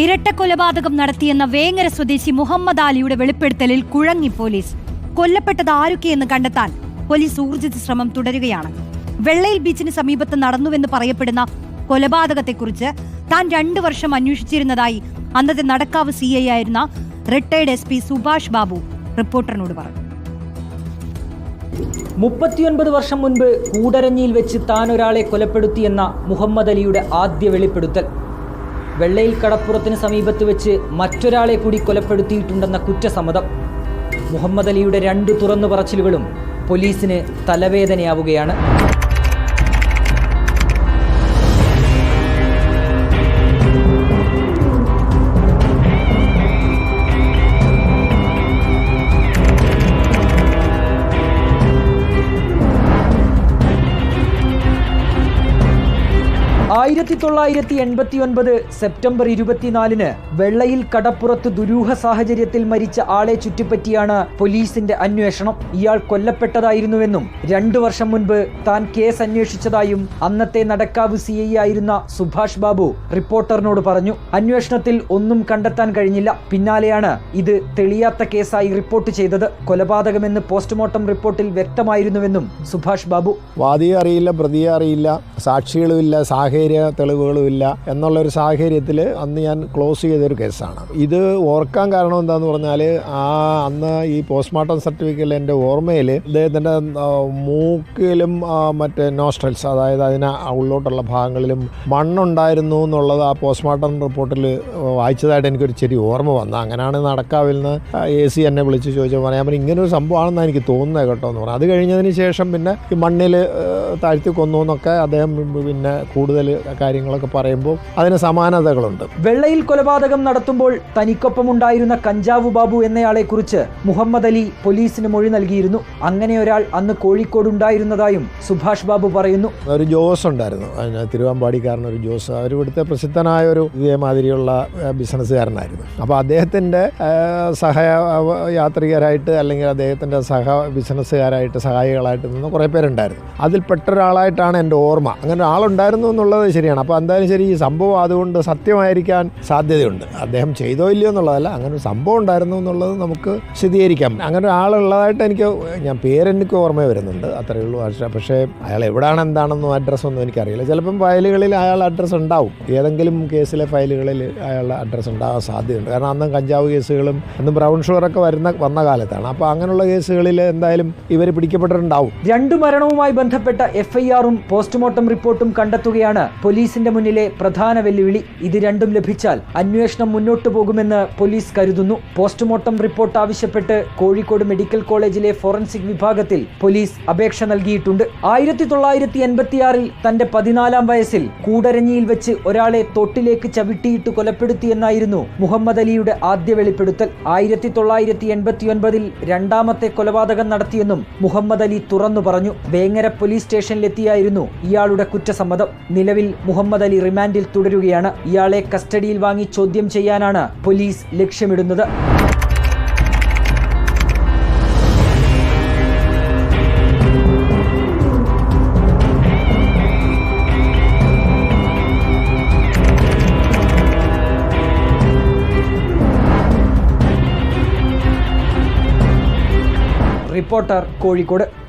ഇരട്ട കൊലപാതകം നടത്തിയെന്ന വേങ്ങര സ്വദേശി മുഹമ്മദ് അലിയുടെ വെളിപ്പെടുത്തലിൽ കുഴങ്ങി പോലീസ്. കൊല്ലപ്പെട്ടത് ആരൊക്കെയെന്ന് കണ്ടെത്താൻ പോലീസ് ഊർജിത ശ്രമം തുടരുകയാണ്. വെള്ളയിൽ ബീച്ചിന് സമീപത്ത് നടന്നുവെന്ന് പറയപ്പെടുന്ന കൊലപാതകത്തെക്കുറിച്ച് താൻ രണ്ടു വർഷം അന്വേഷിച്ചിരുന്നതായി അന്നത്തെ നടക്കാവ് സി ഐ ആയിരുന്ന retired S P Subhash Babu റിപ്പോർട്ടറിനോട് പറഞ്ഞു. മുപ്പത്തിയൊൻപത് വർഷം മുൻപ് കൂടരഞ്ഞിയിൽ വെച്ച് താൻ ഒരാളെ കൊലപ്പെടുത്തിയെന്ന മുഹമ്മദ് അലിയുടെ ആദ്യ വെളിപ്പെടുത്തൽ. വെള്ളയിൽ കടപ്പുറത്തിന് സമീപത്ത് വെച്ച് മറ്റൊരാളെ കൂടി കൊലപ്പെടുത്തിയിട്ടുണ്ടെന്ന കുറ്റസമ്മതം. മുഹമ്മദ് അലിയുടെ രണ്ട് തുറന്നു പറച്ചിലുകളും പോലീസിന് തലവേദനയാവുകയാണ്. ആയിരത്തി തൊള്ളായിരത്തി എൺപത്തി ഒൻപത് സെപ്റ്റംബർ ഇരുപത്തിനാലിന് വെള്ളയിൽ കടപ്പുറത്ത് ദുരൂഹ സാഹചര്യത്തിൽ മരിച്ച ആളെ ചുറ്റിപ്പറ്റിയാണ് പോലീസിന്റെ അന്വേഷണം. ഇയാൾ കൊല്ലപ്പെട്ടതായിരുന്നുവെന്നും രണ്ടു വർഷം മുൻപ് താൻ കേസ് അന്വേഷിച്ചതായും അന്നത്തെ നടക്കാവ് സി ഐ ആയിരുന്ന സുഭാഷ് ബാബു റിപ്പോർട്ടറിനോട് പറഞ്ഞു. അന്വേഷണത്തിൽ ഒന്നും കണ്ടെത്താൻ കഴിഞ്ഞില്ല. പിന്നാലെയാണ് ഇത് തെളിയാത്ത കേസായി റിപ്പോർട്ട് ചെയ്തത്. കൊലപാതകമെന്ന് പോസ്റ്റ്മോർട്ടം റിപ്പോർട്ടിൽ വ്യക്തമായിരുന്നുവെന്നും സുഭാഷ് ബാബു. വാദിയെ അറിയില്ല പ്രതിയെ അറിയില്ല സാക്ഷികളുമില്ല സാഹചര്യ തെളിവുകളുമില്ല എന്നുള്ള ഒരു സാഹചര്യത്തിൽ അന്ന് ഞാൻ ക്ലോസ് ചെയ്തൊരു കേസാണ്. ഇത് ഓർക്കാൻ കാരണം എന്താണെന്ന് പറഞ്ഞാൽ ആ അന്ന് ഈ പോസ്റ്റ്മോർട്ടം സർട്ടിഫിക്കറ്റിൽ എന്റെ ഓർമ്മയിൽ ഇദ്ദേഹത്തിന്റെ മൂക്കിലും മറ്റേ നോസ്ട്രൽസ് അതായത് അതിന് ഉള്ളോട്ടുള്ള ഭാഗങ്ങളിലും മണ്ണുണ്ടായിരുന്നു എന്നുള്ളത് ആ പോസ്റ്റ്മോർട്ടം റിപ്പോർട്ടിൽ വായിച്ചതായിട്ട് എനിക്കൊരു ചെറിയ ഓർമ്മ വന്നു. അങ്ങനെയാണ് നടക്കാവിൽ നിന്ന് എ സി എന്നെ വിളിച്ച് ചോദിച്ചപ്പോൾ പറയാൻ പറ്റും ഇങ്ങനൊരു സംഭവമാണെന്നാണ് സംഭവമാണെന്ന് എനിക്ക് തോന്നുന്നത് കേട്ടോ എന്ന് പറഞ്ഞു. അത് കഴിഞ്ഞതിന് ശേഷം പിന്നെ ഈ മണ്ണിൽ താഴ്ത്തി കൊന്നു എന്നൊക്കെ അദ്ദേഹം പിന്നെ കൂടുതൽ കാര്യങ്ങളൊക്കെ പറയുമ്പോൾ അതിന് സമാനതകളുണ്ട്. വെള്ളയിൽ കൊലപാതകം നടത്തുമ്പോൾ തനിക്കൊപ്പം ഉണ്ടായിരുന്ന കഞ്ചാവ് ബാബു എന്നയാളെ കുറിച്ച് മുഹമ്മദ് അലി പോലീസിന് മൊഴി നൽകിയിരുന്നു. അങ്ങനെ ഒരാൾ അന്ന് കോഴിക്കോട് ഉണ്ടായിരുന്നതായും സുഭാഷ് ബാബു പറയുന്നു. ഒരു ജോസ് ഉണ്ടായിരുന്നു. തിരുവാമ്പാടിക്കാരൻ ഒരു ജോസ്. അവർ ഇവിടുത്തെ പ്രസിദ്ധനായ ഒരു ഇതേമാതിരിയുള്ള ബിസിനസ്സുകാരനായിരുന്നു. അപ്പോൾ അദ്ദേഹത്തിന്റെ സഹ യാത്രികരായിട്ട് അല്ലെങ്കിൽ അദ്ദേഹത്തിന്റെ സഹ ബിസിനസ്സുകാരായിട്ട് സഹായികളായിട്ട് നിന്ന് കുറേ പേരുണ്ടായിരുന്നു. അതിൽപ്പെട്ട ഒരാളായിട്ടാണ് എന്റെ ഓർമ്മ. അങ്ങനെ ഒരാളുണ്ടായിരുന്നു എന്നുള്ളത് ശരിയാണ്. അപ്പോൾ എന്തായാലും ശരി ഈ സംഭവം അതുകൊണ്ട് സത്യമായിരിക്കാൻ സാധ്യതയുണ്ട്. അദ്ദേഹം ചെയ്തോ ഇല്ലയോ എന്നുള്ളതല്ല അങ്ങനെ ഒരു സംഭവം ഉണ്ടായിരുന്നു എന്നുള്ളത് നമുക്ക് സ്ഥിരീകരിക്കാം. അങ്ങനെ ഒരാളുള്ളതായിട്ട് എനിക്ക് ഞാൻ പേരെനിക്ക് ഓർമ്മ വരുന്നുണ്ട് അത്രയേ ഉള്ളൂ. പക്ഷേ അയാൾ എവിടെയാണ് എന്താണെന്നും അഡ്രസ്സൊന്നും എനിക്കറിയില്ല. ചിലപ്പം ഫയലുകളിൽ അയാൾ അഡ്രസ്സ് ഉണ്ടാവും. ഏതെങ്കിലും കേസിലെ ഫയലുകളിൽ അയാളുടെ അഡ്രസ്സ് ഉണ്ടാകാൻ സാധ്യതയുണ്ട്. കാരണം അന്നും കഞ്ചാവ് കേസുകളും അന്ന് ബ്രൗൺ ഷുഗറൊക്കെ വരുന്ന വന്ന കാലത്താണ്. അപ്പോൾ അങ്ങനെയുള്ള കേസുകളിൽ എന്തായാലും ഇവർ പിടിക്കപ്പെട്ടിട്ടുണ്ടാവും. രണ്ടു മരണവുമായി ബന്ധപ്പെട്ട എഫ്ഐആറും പോസ്റ്റ്മോർട്ടം റിപ്പോർട്ടും കണ്ടെത്തുകയാണ് പോലീസിന്റെ മുന്നിലെ പ്രധാന വെല്ലുവിളി ഇത് രണ്ടും ലഭിച്ചാൽ അന്വേഷണം മുന്നോട്ടു പോകുമെന്ന് പോലീസ് കരുതുന്നു. പോസ്റ്റ്മോർട്ടം റിപ്പോർട്ട് ആവശ്യപ്പെട്ട് കോഴിക്കോട് മെഡിക്കൽ കോളേജിലെ ഫോറൻസിക് വിഭാഗത്തിൽ പോലീസ് അപേക്ഷ നൽകിയിട്ടുണ്ട്. ആയിരത്തി തൊള്ളായിരത്തി എൺപത്തിയാറിൽ തന്റെ പതിനാലാം വയസ്സിൽ കൂടരഞ്ഞിയിൽ വെച്ച് ഒരാളെ തൊട്ടിലേക്ക് ചവിട്ടിയിട്ട് കൊലപ്പെടുത്തിയെന്നായിരുന്നു മുഹമ്മദ് അലിയുടെ ആദ്യ വെളിപ്പെടുത്തൽ. ആയിരത്തി തൊള്ളായിരത്തി എൺപത്തി ഒൻപതിൽ രണ്ടാമത്തെ കൊലപാതകം നടത്തിയെന്നും മുഹമ്മദ് അലി തുറന്നു പറഞ്ഞു. വേങ്ങര പോലീസ് സ്റ്റേഷനിലെത്തിയായിരുന്നു ഇയാളുടെ കുറ്റസമ്മതം. നിലവിൽ മുഹമ്മദ് അലി റിമാൻഡിൽ തുടരുകയാണ്. ഇയാളെ കസ്റ്റഡിയിൽ വാങ്ങി ചോദ്യം ചെയ്യാനാണ് പോലീസ് ലക്ഷ്യമിടുന്നത്. റിപ്പോർട്ടർ കോഴിക്കോട്.